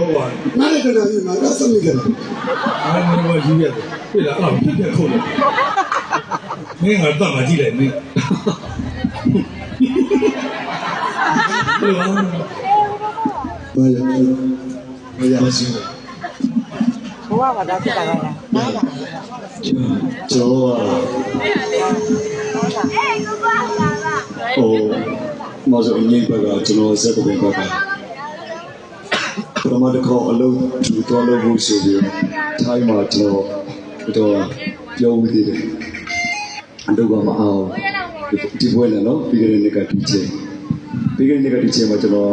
ဟုတ်ပါငါလည်းတော်တော်ကြီးငါကစမိကြတယ်အားမလို့ယူရတယ်ပြလားအော်ပြက်ခုတ်လို့မင်းကတတ်မှကြည့်လိုက်မင်းဟုတ်ပါဘာရမရမရှိဘဝမှာတော့ဖြစ်တာကလားနားလားကျော်ဟိုမဆိုအငိမ့်ဘက်ကကျွန်တော်စက်တဲ့ဘက်က ပရမတ်ခေါအလုံးထူတော်လို့ဘူးဆိုပြီးထိုင်းမှာကျွန်တော်တော့ပြောဦးသေးတယ်အတော့ကမအောင်ဒီပွဲလည်းနော်ပြီးခဲ့တဲ့နေ့ကဒီချိန်ပြီးခဲ့တဲ့နေ့ကဒီချိန်မှာကျွန်တော်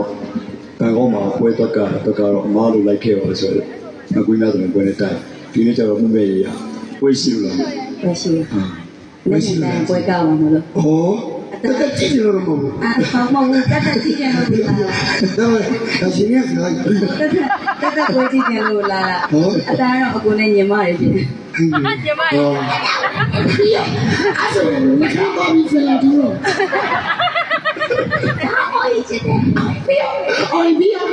ဘန်ကောက်မှာပွဲတော့ကတော့ကတော့အမားလိုလိုက်ခဲ့ပါလို့ဆိုတော့ငကွေးများတယ်ပွဲနဲ့တိုင်ဒီနေ့ကျတော့မှုမဲ့ရရပွဲရှိလို့လားမရှိဘူးဟာလက်ရှိတိုင်းပွဲကောက်မှာမလို့ဟော တကယ်ကြည့်ရတော့မဟုတ်ဘူး အာဖောင်းမဟုတ်တတ်တတ်ကြည့်ကြလို့ဒီမှာ ဒါပေမဲ့ဒါရှင်ရဲ့စကားကြီး တတ်တတ်တတ်တတ်ပွဲကြည့်ကြလို့လာတာ ဟုတ် အတားတော့အကူနဲ့ညမရဖြစ် ဟော အဲ့ဆိုရင်မခံပါဘူးဆိုရင်ဒီလိုအော်ရချစ်တယ်ပြီးအောင်အော်ပြီးအောင်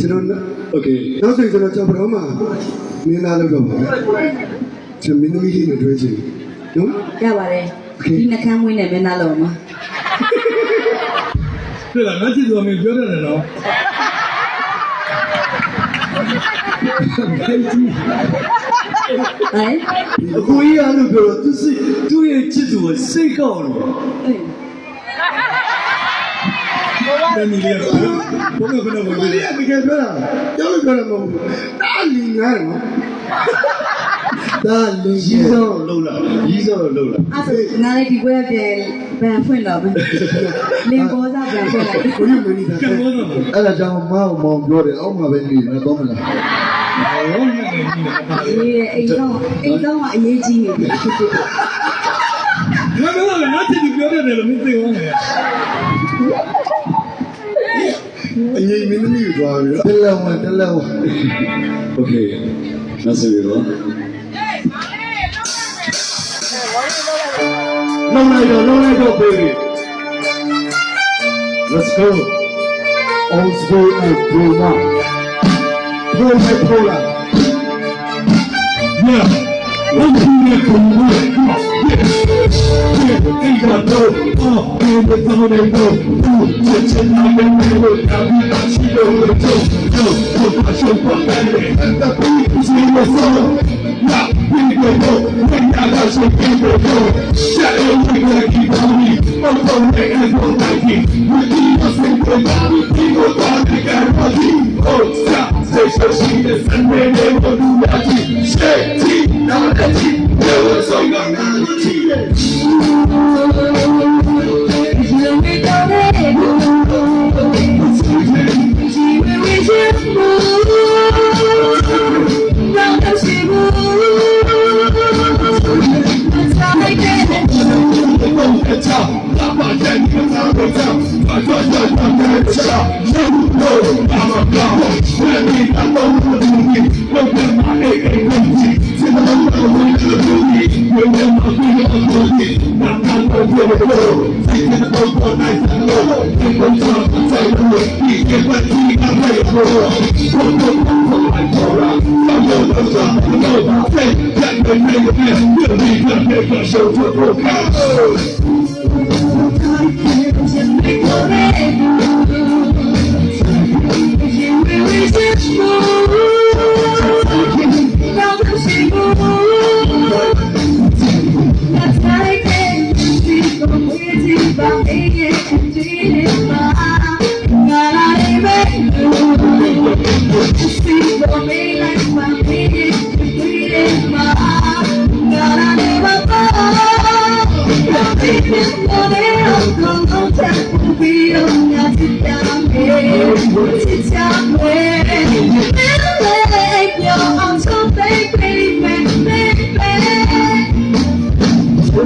ကျွန်တော်โอเคနောက်ဆိုကျွန်တော်ကျွန်တော်မှာမင်းသားလုပ်တော့ပါကျွန်တော်မင်းသမီးလေးနဲ့တွေ့ချင်နော် ရပါတယ် ဒီနှကမ်းမွေးနဲ့မင်းသားလုံးမှာပြလားငါကြည့်တော့မင်းပြောတယ်နော်ဟဲ့အကိုကြီးအားလို့ပြောတော့သူစိသူ့ရဲ့ချစ်သူကိုစိတ်ကောက်လို့အေးတမီလေးကဘုံကဘယ်လိုကိုဝင်ကြီးလဲအမေကပြောတာကျောင်းပြောတာမဟုတ်ဘူးဒါလီငါနော် ဒါလီကြီးစောလုံးလားကြီးစောလုံးလား အဲ့ဆိုငါလည်းဒီပွဲပြန်ဗန်ဖွင့်တော့မယ်လင်ပေါ်စားပြန်ဖွင့်လိုက် ကိုကြီးမင်းကြီး ကံ က မောတော့ အဲ့ဒါကြောင့်မောင်မောင်ပြောတယ်အောက်မှာပဲနေနေတော့မလား ဘောနဲ့နေနေတာပါလေ ဒီအိမ်တော့အိမ်တော့ကအရေးကြီးနေပြီ ငါပြောတယ်ငါကြည့်ပြောတယ်လို့မသိဘူးငါ အငိမ့်မင်းသမီးကိုသွားပြီးတော့ တလက်ဝင်တလက်ဝင် โอเคနောက်ဆိုရတော့ Don't let go, don't let go, baby. Let's go. Old school and Bruna. Bruna, Bruna. Yeah. Old school and Bruna. Yeah. Ain't got no, ain't got no, ain't no. Ooh, what's in back, don't let go. Yo, put my show up, baby. That beat is in your soul. Yeah, we go go. When I got some people go. Shadow, we gonna keep on me. From the end of Nike. We keep the body. We go down the guarantee. Oh, stop. Say so she is and do that. Not so young, not. 的鬼马给给攻击，现在能让我们的兄弟为我马队的兄弟，让他们为我们今天的包作带三个，天空上再有我力天半天你看太阳落，痛痛痛痛来跑了，让我们够兄弟再看看太阳变，这里特别可笑，这不堪。Tell me, tell me,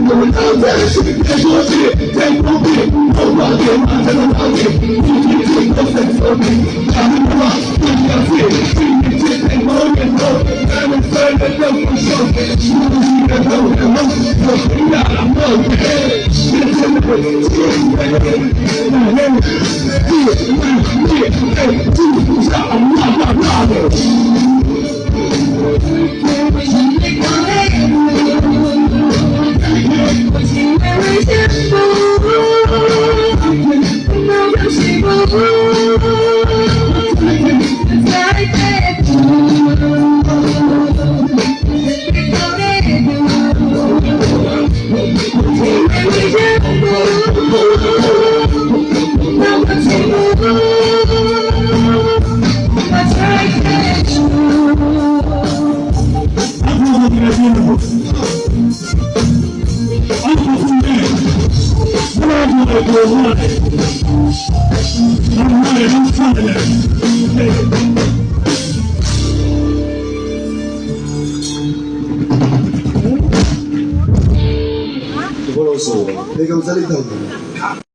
我们当战士，在国际，在国际，我挂电话才能帮你，不仅仅都是说明，他们的不要信，今天借在某年头，咱们三个要互相，是的路，我培养了默契，现在的我，现在我，我们，我们，我们，在路上。 내가 우산이 타는 거 야.